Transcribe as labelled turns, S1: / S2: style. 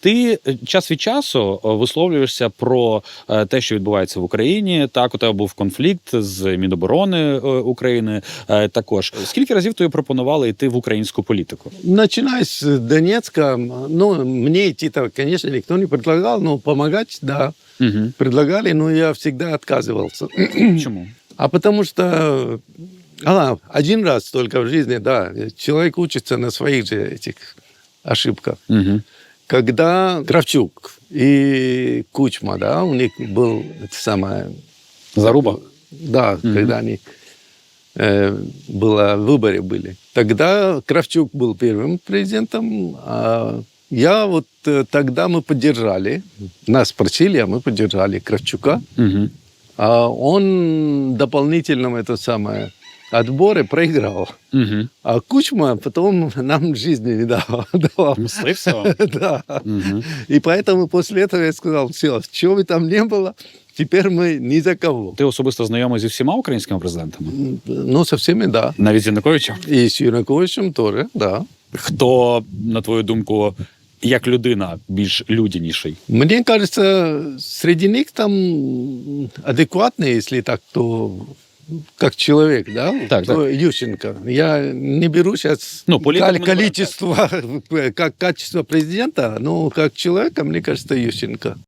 S1: Ти е, час від часу е, висловлюєшся про е, те, що відбувається в Україні. Так, у тебе був конфлікт з Міноборони України. Також скільки разів тобі пропонували йти в українську політику?
S2: Начиная с Донецка, ну, мне идти-то, конечно, никто не предлагал, но помогать, да,
S1: Угу.
S2: предлагали, но я всегда отказывался.
S1: Чому?
S2: А потому что а, один раз только в жизни, да, человек учится на своих же этих ошибках.
S1: Угу.
S2: Когда Кравчук и Кучма, да, у них был это самое,
S1: Заруба?
S2: да,
S1: Мгм.
S2: когда они э, было выборы были. Тогда Кравчук был первым президентом, а я вот э, тогда мы поддержали, нас спросили, а мы поддержали Кравчука.
S1: Угу.
S2: А он дополнительном это самое отборы проиграл.
S1: Угу.
S2: А Кучма потом нам жизни не давал. давал.
S1: Мисливство?
S2: Да.
S1: Угу.
S2: И поэтому после этого я сказал, все, чего бы там не было, теперь мы ни за кого.
S1: Ти особисто знайомий зі всіма українськими президентами?
S2: М, Ну, со всеми, да.
S1: Навіть з Януковичем?
S2: И с Юнаковичем тоже, да.
S1: Хто, на твою думку, як людина більш людяніший?
S2: Мне кажется, среди них там адекватные, если так, то как человек, да?
S1: Так,
S2: то Ющенко. Я не беру сейчас
S1: Ну,
S2: количество, как качество президента, но как человека, мне кажется, Ющенко.